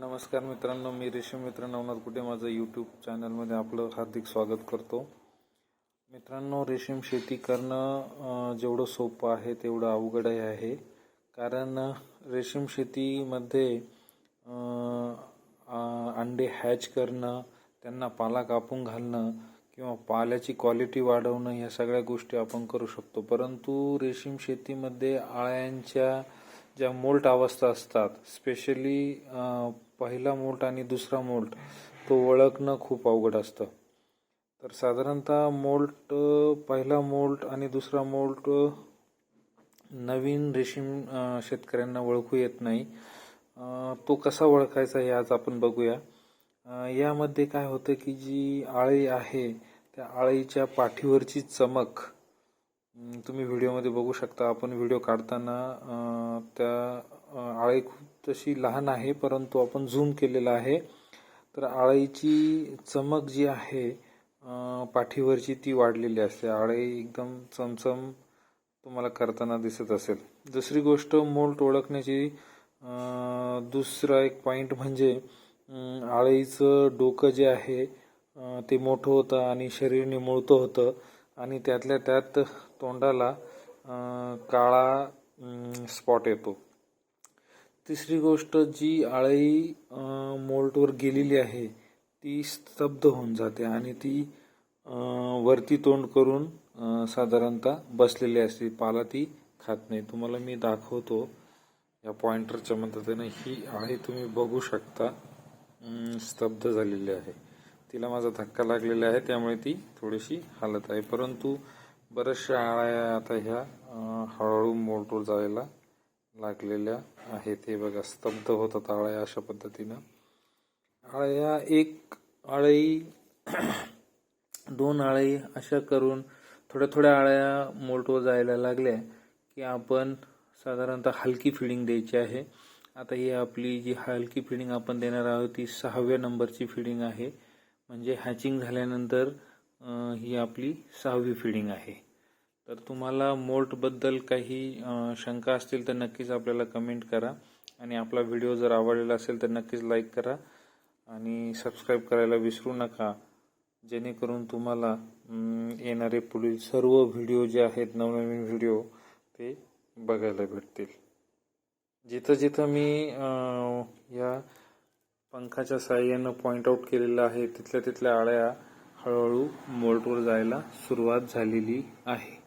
नमस्कार मित्रांनो मी रेशीम मित्र नवनाथ कुठे माझं यूट्यूब चॅनलमध्ये आपलं हार्दिक स्वागत करतो. मित्रांनो रेशीम शेती करणं जेवढं सोपं आहे तेवढं अवघडही आहे. कारण रेशीम शेतीमध्ये अंडे हॅच करणं त्यांना पाला कापून घालणं किंवा पाल्याची क्वालिटी वाढवणं ह्या सगळ्या गोष्टी आपण करू शकतो. परंतु रेशीम शेतीमध्ये आळ्यांच्या ज्या मोल्ट अवस्था असतात स्पेशली पहिला मोल्ट आणि दुसरा मोल्ट तो ओळखणं खूप अवघड असतं. तर साधारणतः मोल्ट पहिला मोल्ट आणि दुसरा मोल्ट नवीन रेशीम शेतकऱ्यांना ओळखू येत नाही. तो कसा ओळखायचा हे आज आपण बघूया. यामध्ये काय होतं की जी आळी आहे त्या आळीच्या पाठीवरची चमक तुम्ही व्हिडिओमध्ये बघू शकता आपण व्हिडिओ काढताना त्या आळी खूप तशी लहान आहे परंतु आपण झूम केलेला आहे. तर आळीची चमक जी आहे पाठीवरची ती वाढलेली असते. आळी एकदम चमचम तुम्हाला करताना दिसत असेल. दुसरी गोष्ट मोल्ट ओळखण्याची दुसरा एक पॉईंट म्हणजे आळीचं डोकं जे आहे ते मोठं होतं आणि शरीर निमुळतं होतं. आणि त्यातल्या त्यात तोंडाला काळा स्पॉट येतो. तिसरी गोष्ट जी आळी मोल्टवर गेलेली आहे ती स्तब्ध होऊन जाते आणि ती वरती तोंड करून साधारणतः बसलेली असते पाला ती खात नाही. तुम्हाला मी दाखवतो या पॉइंटरच्या मदतीने ही आळी तुम्ही बघू शकता स्तब्ध झालेली आहे. तिला माझा धक्का लागलेला आहे त्यामुळे ती थोडीशी हालत आहे. परंतु बऱ्याचशा आळ्या आता ह्या हळूहळू मोलटूर जायला लागलेल्या आहेत. हे बघा स्तब्ध होतात आळ्या अशा पद्धतीनं. आळ्या एक आळई दोन आळई अशा करून थोड्या थोड्या आळ्या मोलटवर जायला लागल्या की आपण साधारणतः हलकी फिडिंग द्यायची आहे. आता ही आपली जी हलकी फिडिंग आपण देणार आहोत ती सहाव्या नंबरची फिडिंग आहे. म्हणजे हॅचिंग झाल्यानंतर ही आपली सहावी फिडिंग आहे. तर तुम्हाला मोल्टबद्दल काही शंका असतील तर नक्कीच आपल्याला कमेंट करा. आणि आपला व्हिडिओ जर आवडलेला असेल तर नक्कीच लाईक करा. आणि सबस्क्राईब करायला विसरू नका. जेणेकरून तुम्हाला येणारे पुढील सर्व व्हिडिओ जे आहेत नवनवीन व्हिडिओ ते बघायला भेटतील. जिथं जिथं मी या पंखाच्या साह्यानं पॉइंट आउट केलेलं आहे. तिथल्या तिथल्या आळ्या हळूहळू मोल्टवर जायला सुरुवात झालेली आहे.